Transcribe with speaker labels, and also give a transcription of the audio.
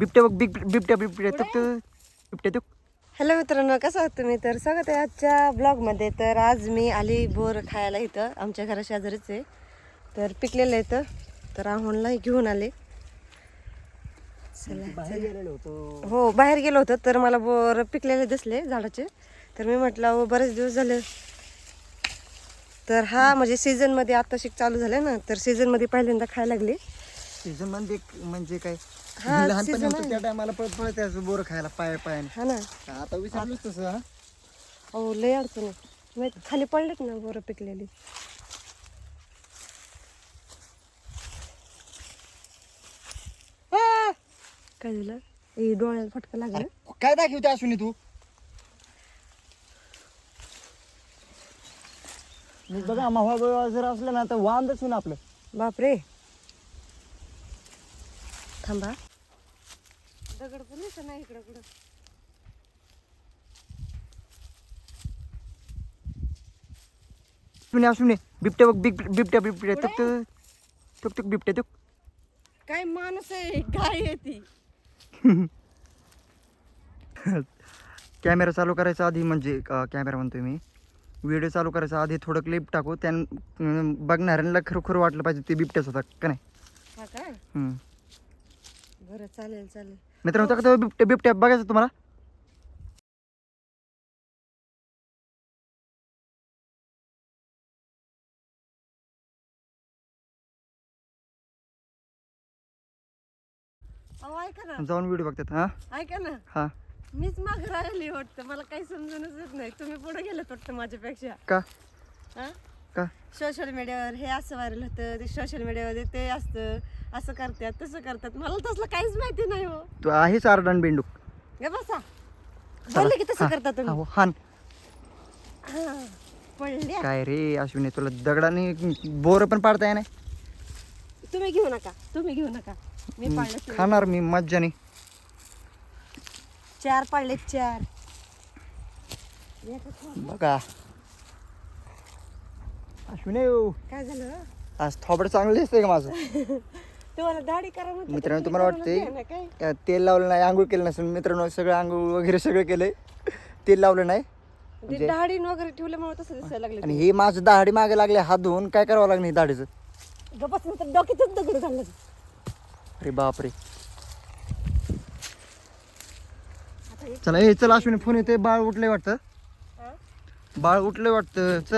Speaker 1: बिबट्या बघ बिब बिबट्या बिबट्या तुक. बिबट्या तुक.
Speaker 2: हॅलो मित्रांनो कसं आहात तुम्ही? तर स्वागत आहे आजच्या ब्लॉगमध्ये तर आज मी आली बोर खायला इथं आमच्या घरा शेजारीच आहे. तर पिकलेलं आहे इथं. तर आहोनला घेऊन आले. चला
Speaker 1: बाहेर गेलेलो होतो.
Speaker 2: हो बाहेर गेलो होतो तर मला बोर पिकलेले दिसले झाडाचे. तर मी म्हटलं अहो बरेच दिवस झाले. तर हा म्हणजे सीझनमध्ये आता शिक चालू झालं ना तर सीझनमध्ये पहिल्यांदा खायला लागली.
Speaker 1: सीझनमध्ये म्हणजे काय?
Speaker 2: हा,
Speaker 1: लहानपणी
Speaker 2: season
Speaker 1: होतो. त्या टायमाला पळत पळत यायचो बोर खायला पाय पायाने.
Speaker 2: हा ना.
Speaker 1: आता विसरलोच तसं हा?
Speaker 2: अहो लय अडचण आहे. माहित- खाली पडलेत ना बोरं पिकलेली.
Speaker 1: आ!
Speaker 2: काय झालं? ए डोळ्याला फटका लागला.
Speaker 1: काय दाखवते अश्विनी तू? मी बघा मावा जर असलं ना तर वांदच ना आपलं.
Speaker 2: बापरे. थांबा. दगड पण का नाही इकडं कुठं?
Speaker 1: अश्विनी अश्विनी बिबट्या बघ बिब बिबट्या बिबट्या. तुक तुक तुक तुक बिबट्या तुक
Speaker 2: काय माणूस आहे? गाय आहे ती?
Speaker 1: कॅमेरा चालू करायचा आधी म्हणजे कॅमेरा म्हणतोय मी. व्हिडिओ चालू करायचा आधी थोडं क्लिप टाकू. त्यान बघणाऱ्यांना खरोखर वाटलं पाहिजे ते बिबट्याच होता का नाही?
Speaker 2: काय
Speaker 1: हम्म.
Speaker 2: बरं चालेल चालेल.
Speaker 1: मित्रांनो होता का तो बिबट्या बिबट्या बघायचं तुम्हाला.
Speaker 2: अहो ऐका ना.
Speaker 1: जाऊन व्हिडिओ बघतात हा?
Speaker 2: ऐका ना.
Speaker 1: हा.
Speaker 2: मीच माग राहिली वाटतं. मला काही समजूनच येत नाही. तुम्ही पुढे गेलात वाटतं माझ्यापेक्षा.
Speaker 1: का?
Speaker 2: हा?
Speaker 1: का?
Speaker 2: सोशल मीडियावर हे असं व्हायरल होतं ते सोशल मीडियावर ते असतं. असं करतात तसं करतात. मला तसलं काहीच माहिती नाही हो.
Speaker 1: तू आहेच आरडान बेंडूक.
Speaker 2: गे बसा. बोलले की तसं
Speaker 1: हा,
Speaker 2: करता
Speaker 1: हा,
Speaker 2: तुम्ही.
Speaker 1: हो, हान.
Speaker 2: हा, पडल्या.
Speaker 1: काय रे अश्विनी तुला दगडाने बोर पण पाडता नाही.
Speaker 2: तुम्ही घेऊ नका तुम्ही घेऊ नका. मी पाळले तुम्ही.
Speaker 1: खाणार मी मज्जाने.
Speaker 2: चार पाळले चार.
Speaker 1: बघा. अश्विनी
Speaker 2: काय झालं?
Speaker 1: आज थोबड चांगलं दिसतंय का माझं?
Speaker 2: तुम्हाला दाढी करा
Speaker 1: मित्रांनो
Speaker 2: तुम्ही
Speaker 1: तुम्हाला
Speaker 2: ना
Speaker 1: वाटतंय तेल लावलं नाही आंघोळ केलं नसेल. मित्रांनो सगळं आंघोळ वगैरे सगळं केलंय. तेल लावलं नाही.
Speaker 2: ते दाढी वगैरे ठेवल्यामुळे तसं दिसायला लागले
Speaker 1: आणि हे माझं दाढी मागे लागले हात धुवून काय करावं लागणार हे दाढीचं?
Speaker 2: नंतर डोक्यातच दगड झालं.
Speaker 1: अरे बापरे. चला हे चला अश्विनी फोन येते बाळ उठलंय वाटतं? बाळ उठलंय वाटतं. चल.